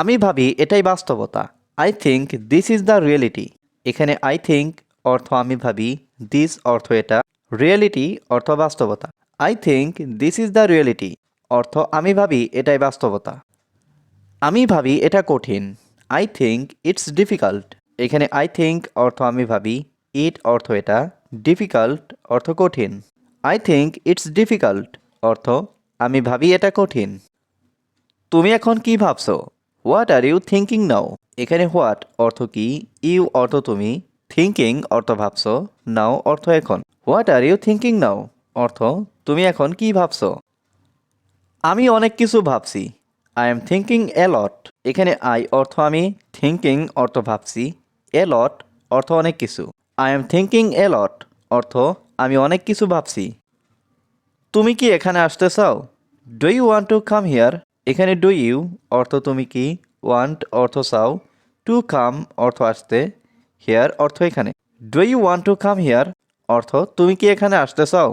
আমি ভাবি এটাই বাস্তবতা। I think this is the reality এখানে আই থিঙ্ক অর্থ আমি ভাবি দিস অর্থ এটা। রিয়েলিটি অর্থ বাস্তবতা। I think this is the reality অর্থ আমি ভাবি এটাই বাস্তবতা। আমি ভাবি এটা কঠিন। আই থিঙ্ক ইটস ডিফিকাল্ট এখানে আই থিঙ্ক অর্থ আমি ভাবি ইট অর্থ এটা। ডিফিকাল্ট অর্থ কঠিন। আই থিঙ্ক ইটস ডিফিকাল্ট অর্থ আমি ভাবি এটা কঠিন। তুমি এখন কি ভাবছ? What are you thinking now এখানে হোয়াট অর্থ কি? ইউ অর্থ তুমি। থিঙ্কিং অর্থ ভাবছ। নাও অর্থ এখন। What are you thinking now অর্থ, তুমি এখন কি ভাবছ? আমি অনেক কিছু ভাবছি। I am thinking a lot এখানে আই অর্থ আমি থিঙ্কিং অর্থ ভাবছি। এ লট অর্থ অনেক কিছু। I am thinking a lot অর্থ, আমি অনেক কিছু ভাবছি। তুমি কি এখানে আসতে চাও? Do you want to come here এখানে ডু ইউ অর্থ তুমি কি ওয়ান্ট অর্থ চাও টু কাম অর্থ আসতে হিয়ার অর্থ এখানে। Do you want to come here অর্থ তুমি কি এখানে আসতে চাও।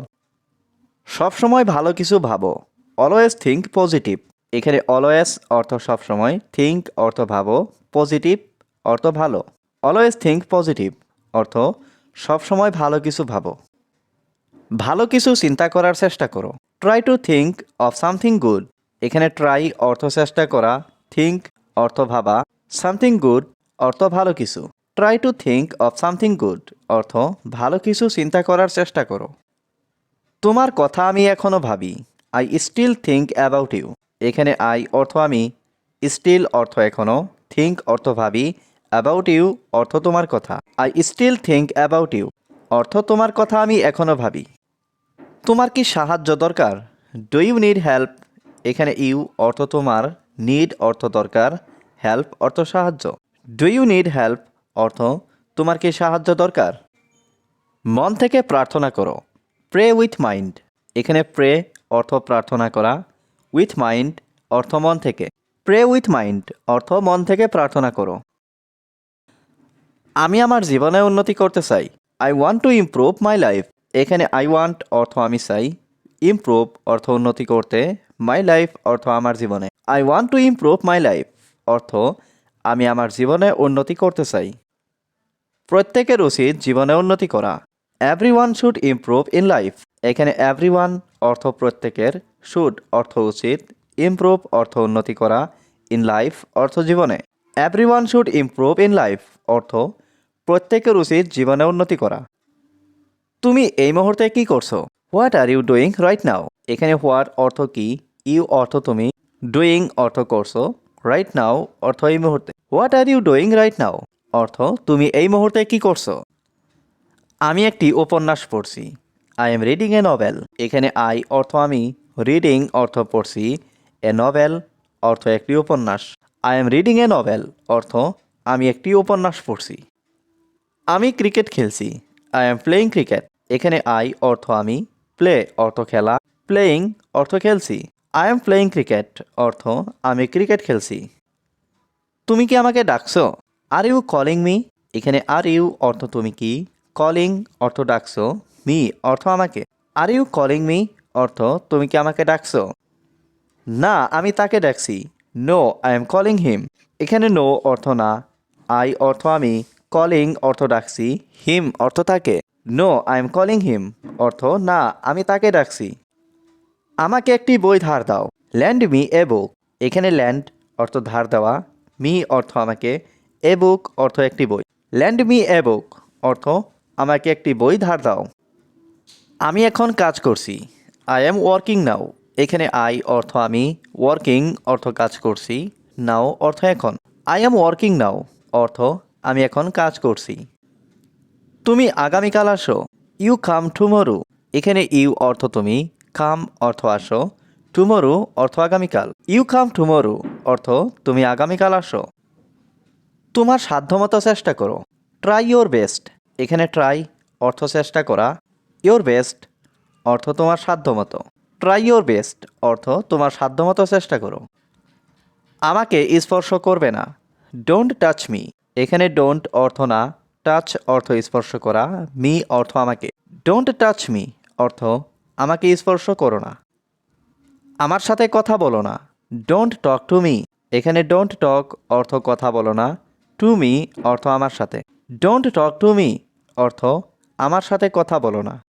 সবসময় ভালো কিছু ভাবো অলওয়েজ থিঙ্ক পজিটিভ এখানে অলওয়েজ অর্থ সবসময় থিঙ্ক অর্থ ভাবো পজিটিভ অর্থ ভালো। অলওয়েজ থিঙ্ক পজিটিভ অর্থ সবসময় ভালো কিছু ভাবো। ভালো কিছু চিন্তা করার চেষ্টা করো। Try to think of something good এখানে ট্রাই অর্থ চেষ্টা করা থিঙ্ক অর্থ ভাবা সামথিং গুড অর্থ ভালো কিছু। Try to think of something good অর্থ ভালো কিছু চিন্তা করার চেষ্টা করো। তোমার কথা আমি এখনও ভাবি। I still think about you এখানে আই অর্থ আমি। স্টিল অর্থ এখনও থিঙ্ক অর্থ ভাবি। অ্যাবাউট ইউ অর্থ তোমার কথা। I still think about you অর্থ তোমার কথা আমি এখনও ভাবি। তোমার কি সাহায্য দরকার? ডু ইউ নিড হেল্প এখানে ইউ অর্থ তোমার নিড অর্থ দরকার হেল্প অর্থ সাহায্য। ডু ইউ নিড হেল্প অর্থ তোমার কি সাহায্য দরকার? মন থেকে প্রার্থনা করো। প্রে উইথ মাইন্ড এখানে প্রে অর্থ প্রার্থনা করা। উইথ মাইন্ড অর্থ মন থেকে। প্রে উইথ মাইন্ড অর্থ মন থেকে প্রার্থনা করো। আমি আমার জীবনে উন্নতি করতে চাই। I want to improve my life এখানে আই ওয়ান্ট অর্থ আমি চাই। ইমপ্রুভ অর্থ উন্নতি করতে। মাই লাইফ অর্থ আমার জীবনে। I want to improve my life অর্থ আমি আমার জীবনে উন্নতি করতে চাই। প্রত্যেকের উচিত জীবনে উন্নতি করা। Every one should improve in life এখানে এভরি ওয়ান অর্থ প্রত্যেকের শুড অর্থ উচিত। ইমপ্রুভ অর্থ উন্নতি করা। ইন লাইফ অর্থ জীবনে। Every one should improve in life অর্থ প্রত্যেকের উচিত জীবনে উন্নতি করা। তুমি এই মুহূর্তে কি করছ? What are you doing right now এখানে হোয়াট অর্থ কি? ইউ অর্থ তুমি ডুইং অর্থ করছ রাইট নাও অর্থ এই মুহূর্তে। What are you doing right now অর্থ তুমি এই মুহূর্তে কি করছ? আমি একটি উপন্যাস পড়ছি। I am reading a novel এখানে আই অর্থ আমি রিডিং অর্থ পড়ছি। এ নভেল অর্থ একটি উপন্যাস। I am reading a novel অর্থ আমি একটি উপন্যাস পড়ছি। আমি ক্রিকেট খেলছি। আই এম প্লেয়িং ক্রিকেট এখানে আই অর্থ আমি প্লে অর্থ খেলা। প্লেয়িং অর্থ খেলছি। আই এম প্লেয়িং ক্রিকেট অর্থ, আমি ক্রিকেট খেলছি। তুমি কি আমাকে ডাকছো? আর ইউ কলিং মি এখানে আর ইউ অর্থ তুমি কি? কলিং অর্থ ডাকছো। মি অর্থ আমাকে। আর ইউ কলিং মি অর্থ, তুমি কি আমাকে ডাকছো? না, আমি তাকে ডাকছি। No I am calling him এখানে নো অর্থ না। আই অর্থ আমি। কলিং অর্থ ডাকছি। হিম অর্থ তাকে। No I am calling him অর্থ, না, আমি তাকে ডাকছি। আমাকে একটি বই ধার দাও। Lend me a book. এখানে ল্যান্ড অর্থ ধার দেওয়া, মি অর্থ আমাকে, এ বুক অর্থ একটি বই। ল্যান্ড মি এ বুক অর্থ আমাকে একটি বই ধার দাও। আমি এখন কাজ করছি। I am working now. এখানে আই অর্থ আমি, ওয়ার্কিং অর্থ কাজ করছি, নাও অর্থ এখন। আই এম ওয়ার্কিং নাও, অর্থ আমি এখন কাজ করছি। তুমি আগামীকাল আসো। You come tomorrow. এখানে ইউ অর্থ তুমি কাম অর্থ আসো টুমোরো অর্থ আগামীকাল। ইউ কাম টুমোরো অর্থ তুমি আগামীকাল আসো। তোমার সাধ্যমতো চেষ্টা করো। ট্রাই ইয়োর বেস্ট এখানে ট্রাই অর্থ চেষ্টা করা। ইয়োর বেস্ট অর্থ তোমার সাধ্যমতো। ট্রাই ইয়োর বেস্ট অর্থ তোমার সাধ্যমতো চেষ্টা করো। আমাকে স্পর্শ করবে না। ডোন্ট টাচ মি এখানে ডোন্ট অর্থ না। টাচ অর্থ স্পর্শ করা। মি অর্থ আমাকে। ডোন্ট টাচ মি অর্থ আমাকে স্পর্শ করো না। আমার সাথে কথা বলো না। ডোন্ট টক টু মি এখানে ডোন্ট টক অর্থ কথা বলো না। টু মি অর্থ আমার সাথে। ডোন্ট টক টু মি অর্থ আমার সাথে কথা বলো না।